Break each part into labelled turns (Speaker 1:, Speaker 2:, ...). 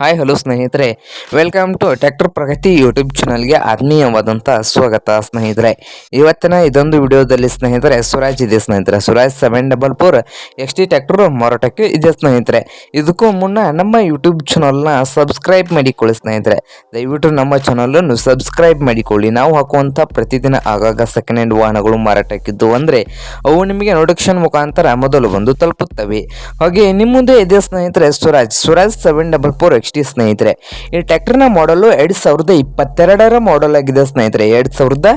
Speaker 1: Hi hello ಸ್ನೇಹಿತರೆ. Welcome to tractor Pragati YouTube ಚಾನಲ್ಗೆ ಆತ್ಮೀಯವಾದಂಥ ಸ್ವಾಗತ, ಸ್ನೇಹಿತರೆ. ಇವತ್ತಿನ ಇದೊಂದು ವಿಡಿಯೋದಲ್ಲಿ ಸ್ನೇಹಿತರೆ ಸ್ವರಾಜ್ ಇದೆ ಸ್ನೇಹಿತರೆ. Swaraj seven double four X T tractor ಮಾರಾಟಕ್ಕೆ ಇದೆ ಸ್ನೇಹಿತರೆ. ಇದಕ್ಕೂ ಮುನ್ನ ನಮ್ಮ ಯೂಟ್ಯೂಬ್ ಚಾನಲ್ನ ಸಬ್ಸ್ಕ್ರೈಬ್ ಮಾಡಿಕೊಳ್ಳಿ ಸ್ನೇಹಿತರೆ. ದಯವಿಟ್ಟು ನಮ್ಮ ಚಾನಲನ್ನು ಸಬ್ಸ್ಕ್ರೈಬ್ ಮಾಡಿಕೊಳ್ಳಿ. ನಾವು ಹಾಕುವಂಥ ಪ್ರತಿದಿನ ಆಗಾಗ ಸೆಕೆಂಡ್ ಹ್ಯಾಂಡ್ ವಾಹನಗಳು ಮಾರಾಟಕ್ಕಿದ್ದು ಅಂದರೆ, ಅವು ನಿಮಗೆ ನೋಟಿಫಿಕೇಶನ್ ಮುಖಾಂತರ ಮೊದಲು ಬಂದು ತಲುಪುತ್ತವೆ. ಹಾಗೆ ನಿಮ್ಮ ಮುಂದೆ ಇದೆ ಸ್ನೇಹಿತರೆ Swaraj Swaraj seven double four T ಸ್ನೇಹಿತರೆ. ಈ ಟ್ರ್ಯಾಕ್ಟರ್ನ ಮಾಡಲು ಎರಡು ಸಾವಿರದ ಇಪ್ಪತ್ತೆರಡರ ಮಾಡಲ್ ಆಗಿದೆ ಸ್ನೇಹಿತರೆ. ಎರಡು ಸಾವಿರದ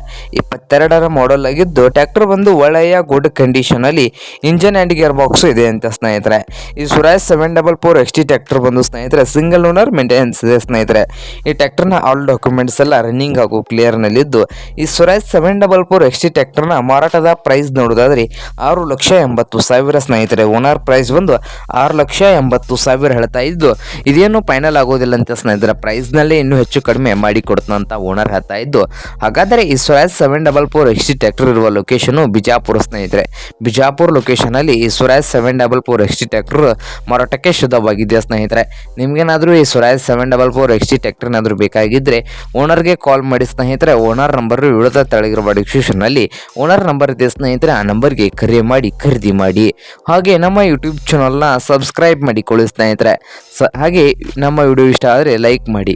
Speaker 1: ಇಪ್ಪತ್ತೆರಡರ ಮಾಡಲ್ ಆಗಿದ್ದು ಟ್ರ್ಯಾಕ್ಟರ್ ಬಂದು ಒಳ್ಳೆಯ ಗುಡ್ ಕಂಡೀಷನ್ ಅಲ್ಲಿ ಇಂಜನ್ ಆ್ಯಂಡ್ ಗಿಯರ್ ಬಾಕ್ಸ್ ಇದೆ ಅಂತ ಸ್ನೇಹಿತರೆ. ಈ Swaraj seven double four X T tractor ಬಂದು ಸ್ನೇಹಿತರೆ ಸಿಂಗಲ್ ಓನರ್ ಮೇಂಟೆನೆನ್ಸ್ ಇದೆ ಸ್ನೇಹಿತರೆ. ಈ ಟ್ಯಾಕ್ಟರ್ನ ಆಲ್ ಡಾಕ್ಯುಮೆಂಟ್ಸ್ ಎಲ್ಲ ರನ್ನಿಂಗ್ ಹಾಗೂ ಕ್ಲಿಯರ್ನಲ್ಲಿದ್ದು ಈ Swaraj seven double four X T ಟ್ರ್ಯಾಕ್ಟರ್ನ ಮಾರಾಟದ ಪ್ರೈಸ್ ನೋಡೋದಾದ್ರೆ ಆರು ಲಕ್ಷ ಎಂಬತ್ತು ಸಾವಿರ ಸ್ನೇಹಿತರೆ. ಓನರ್ ಪ್ರೈಸ್ ಬಂದು ಆರು ಲಕ್ಷ ಎಂಬತ್ತು ಸಾವಿರ ಹೇಳ್ತಾ ಇದ್ದು, ಇದೇನು ಫೈನಲ್ ಆಗೋದಿಲ್ಲ ಅಂತ ಸ್ನೇಹಿತರೆ ಪ್ರೈಸ್ನಲ್ಲಿ ಇನ್ನೂ ಹೆಚ್ಚು ಕಡಿಮೆ ಮಾಡಿ ಕೊಡ್ತಾನಂತ ಓನರ್ ಹೇಳ್ತಾ ಇದ್ದು, ಹಾಗಾದರೆ ಈ Swaraj seven double four X T tractor ಇರುವ ಲೊಕೇಶನು ಬಿಜಾಪುರ ಸ್ನೇಹಿತರೆ. ಬಿಜಾಪುರ ಲೊಕೇಶನಲ್ಲಿ ಈ Swaraj seven double four X T tractor ಮಾರಾಟಕ್ಕೆ ಶುದ್ಧವಾಗಿದೆ ಸ್ನೇಹಿತರೆ? ನಿಮಗೇನಾದರೂ ಈ Swaraj seven double four X T ಬೇಕಾಗಿದ್ರೆ ಬೇಕಾಗಿದ್ದರೆ ಓನರ್ಗೆ ಕಾಲ್ ಮಾಡಿ ಸ್ನೇಹಿತರೆ ಓನರ್ ನಂಬರ್ ವಿಳದ ತೆಳಗಿರುವ ಡಿಸ್ಕ್ರಿಪ್ಷನ್ನಲ್ಲಿ ಓನರ್ ನಂಬರ್ ಇದೆ ಸ್ನೇಹಿತರೆ, ಆ ನಂಬರ್ಗೆ ಕರೆ ಮಾಡಿ, ಖರೀದಿ ಮಾಡಿ. ಹಾಗೆ ನಮ್ಮ ಯೂಟ್ಯೂಬ್ ಚಾನಲ್ನ ಸಬ್ಸ್ಕ್ರೈಬ್ ಮಾಡಿಕೊಳ್ಳಿ ಸ್ನೇಹಿತರೆ. ಸ, ಹಾಗೆ ನಮ್ಮ ವಿಡಿಯೋ ಇಷ್ಟ ಆದರೆ ಲೈಕ್ ಮಾಡಿ.